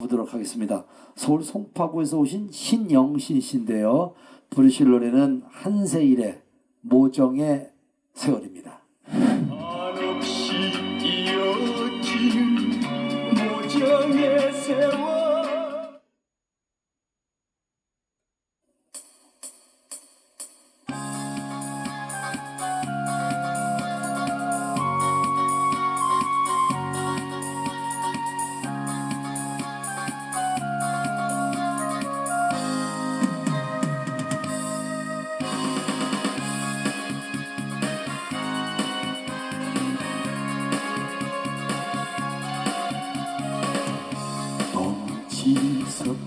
보도록 하겠습니다. 서울 송파구에서 오신 신영신 씨인데요. 부르실 노래는 한세일의 모정의 세월입니다.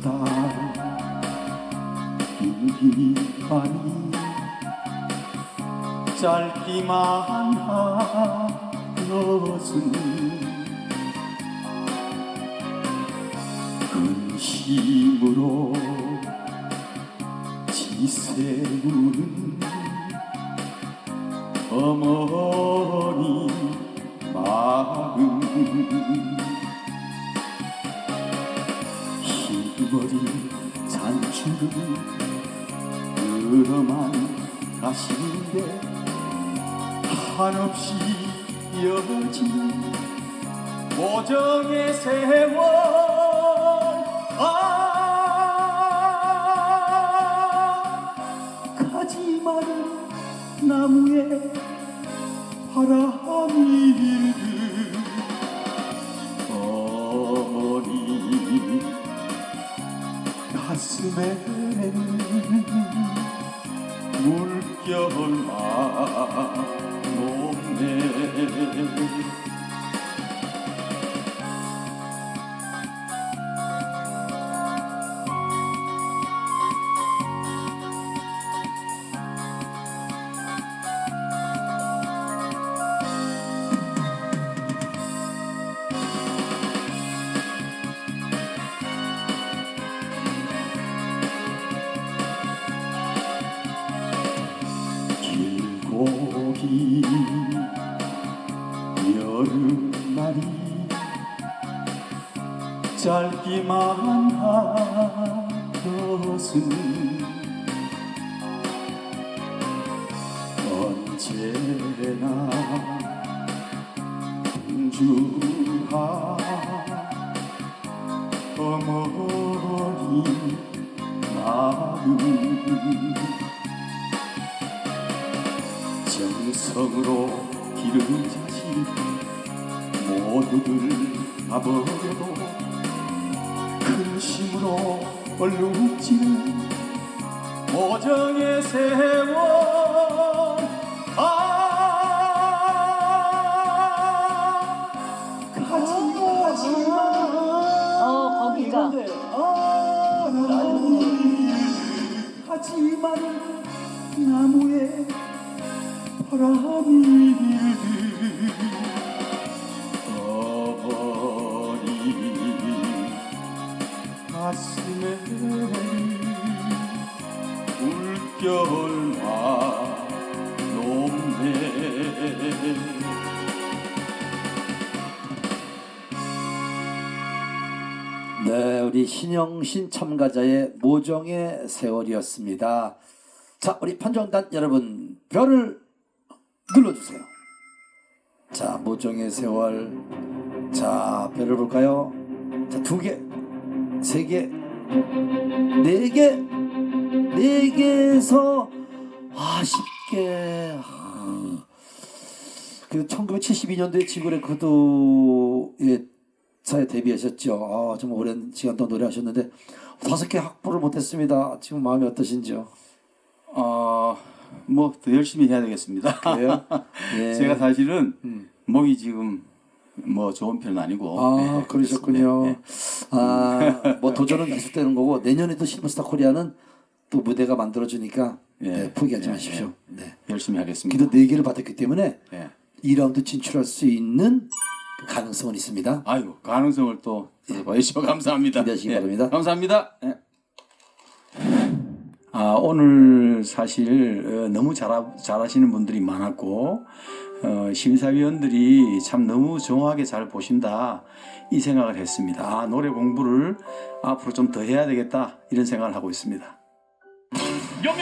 멈치섰다 빈기만이 짧기만 한 것은 근심으로 지새우는 어머니 마음 머리 잔줄을 끌어만 가시는데 한없이 이어진 모정의 세월. 아 가지 마른 나무에 바람이 일듯 가슴에는 물결만 녹네 여름날이 짧기만 한 것은 언제나 분주한 어머니 마음 정성으로 기른 자식 모두들 다 버려도 근심으로 얼룩지는 모정의 세월 네, 우리 신영신 참가자의 모정의 세월이었습니다. 자, 우리 판정단 여러분 별을 눌러주세요. 자, 모정의 세월. 자, 별을 볼까요? 자, 두 개, 세 개, 네 개, 네 개에서 아쉽게. 아, 그 1972년도에 지구의 거두에 사에 데뷔하셨죠. 아, 정말 오랜 시간 동안 노래하셨는데 다섯 개 확보를 못했습니다. 지금 마음이 어떠신지요? 어, 뭐 더 열심히 해야 되겠습니다. 그래요? 예. 제가 사실은 음. 목이 지금 뭐 좋은 편은 아니고. 아, 네, 그러셨군요. 그렇습니다. 아, 뭐 도전은 계속되는 거고 내년에도 실버스타 코리아는 또 무대가 만들어주니까 예. 네, 포기하지 예, 마십시오. 네. 네, 열심히 하겠습니다. 기도 네 개를 받았기 때문에 네. 2라운드 진출할 수 있는 그 가능성은 있습니다. 아이고 가능성을 또 보여주셔서 감사합니다. 기대하시기 예, 바랍니다. 감사합니다. 예. 아 오늘 사실 어, 너무 잘 잘하시는 분들이 많았고 어, 심사위원들이 참 너무 정확하게 잘 보신다 이 생각을 했습니다. 아, 노래 공부를 앞으로 좀 더 해야 되겠다 이런 생각을 하고 있습니다.